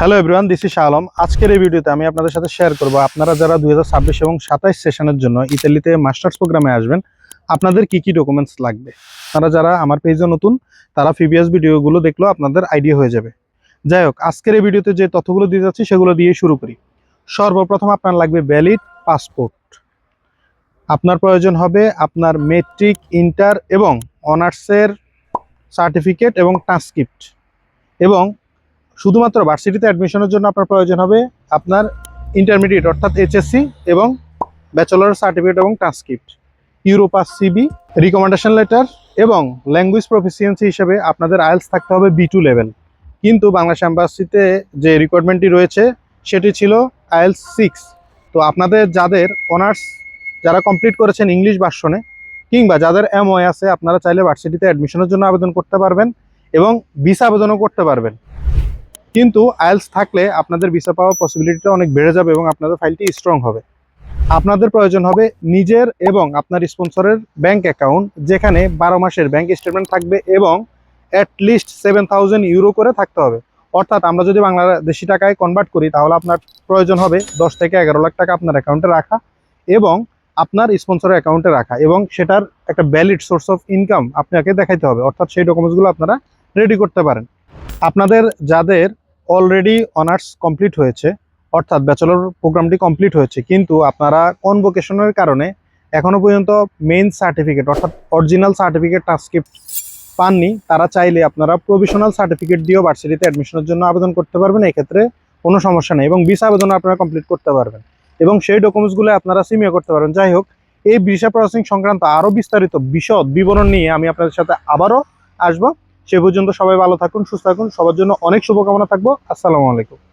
Hello everyone this is Alam আজকের এই ভিডিওতে আমি আপনাদের সাথে শেয়ার করব আপনারা যারা দু হাজার ছাব্বিশ এবং সাতাইশ সেশনের জন্য ইতালিতে মাস্টার্স প্রোগ্রামে আসবেন, আপনাদের কি কি ডকুমেন্টস লাগবে? তারা যারা আমার পেজে নতুন, তারা প্রিভিয়াস ভিডিওগুলো দেখলেও আপনাদের আইডিয়া হয়ে যাবে। যাই হোক, আজকের এই ভিডিওতে যে তথ্যগুলো দিয়ে যাচ্ছি সেগুলো দিয়ে শুরু করি। সর্বপ্রথম আপনার লাগবে ভ্যালিড পাসপোর্ট আপনার প্রয়োজন হবে আপনার মেট্রিক ইন্টার এবং অনার্সের সার্টিফিকেট এবং ট্রান্সক্রিপ্ট এবং শুধুমাত্র ভার্সিটিতে অ্যাডমিশনের জন্য আপনার প্রয়োজন হবে আপনার ইন্টারমিডিয়েট অর্থাৎ এইচএসসি এবং ব্যাচেলর সার্টিফিকেট এবং transcript Europass CV recommendation letter এবং ল্যাঙ্গুয়েজ প্রফিসিয়েন্সি হিসেবে আপনাদের আইএলস থাকতে হবে বি টু লেভেল কিন্তু বাংলাদেশ অ্যাম্বাসিতে যে রিকোয়ারমেন্টটি রয়েছে, সেটি ছিল আইএলস সিক্স তো আপনাদের যাদের অনার্স যারা কমপ্লিট করেছেন ইংলিশ ভার্সনে কিংবা যাদের এমওয়ে আছে, আপনারা চাইলে ভার্সিটিতে অ্যাডমিশনের জন্য আবেদন করতে পারবেন এবং ভিসা আবেদনও করতে পারবেন। কিন্তু আইএলস থাকলে আপনাদের ভিসা পাওয়ার পসিবিলিটিটা অনেক বেড়ে যাবে এবং আপনাদের ফাইলটি স্ট্রং হবে। আপনাদের প্রয়োজন হবে নিজের এবং আপনার স্পন্সরের ব্যাংক অ্যাকাউন্ট যেখানে বারো মাসের ব্যাংক স্টেটমেন্ট থাকবে এবং at least seven thousand euro করে থাকতে হবে। অর্থাৎ আমরা যদি বাংলাদেশি টাকায় কনভার্ট করি, তাহলে আপনার প্রয়োজন হবে দশ থেকে এগারো লাখ টাকা আপনার অ্যাকাউন্টে রাখা এবং আপনার স্পন্সরের অ্যাকাউন্টে রাখা এবং সেটার একটা ভ্যালিড সোর্স অফ ইনকাম আপনাকে দেখাইতে হবে। অর্থাৎ সেই ডকুমেন্টসগুলো আপনারা রেডি করতে পারেন। আপনাদের যাদের অলরেডি অনার্স কমপ্লিট হয়েছে, অর্থাৎ ব্যাচেলর প্রোগ্রামটি কমপ্লিট হয়েছে, কিন্তু আপনারা কনভোকেশনের কারণে এখনও পর্যন্ত মেইন সার্টিফিকেট অর্থাৎ অরিজিনাল সার্টিফিকেট ট্রান্সক্রিপ্ট পাননি। তারা চাইলে আপনারা প্রভিশনাল সার্টিফিকেট দিয়েও ভার্সিটিতে অ্যাডমিশনের জন্য আবেদন করতে পারবেন, এক্ষেত্রে কোনো সমস্যা নেই এবং ভিসা আবেদন আপনারা কমপ্লিট করতে পারবেন। এবং সেই ডকুমেন্টসগুলো আপনারা সিমিও করতে পারবেন। যাই হোক, এই ভিসা প্রসেসিং সংক্রান্ত আরও বিস্তারিত বিশদ বিবরণ নিয়ে আমি আপনাদের সাথে আবারও আসব। সে পর্যন্ত সবাই ভালো থাকুন সুস্থ থাকুন। সবার জন্য অনেক শুভকামনা থাকব। আসসালামু আলাইকুম।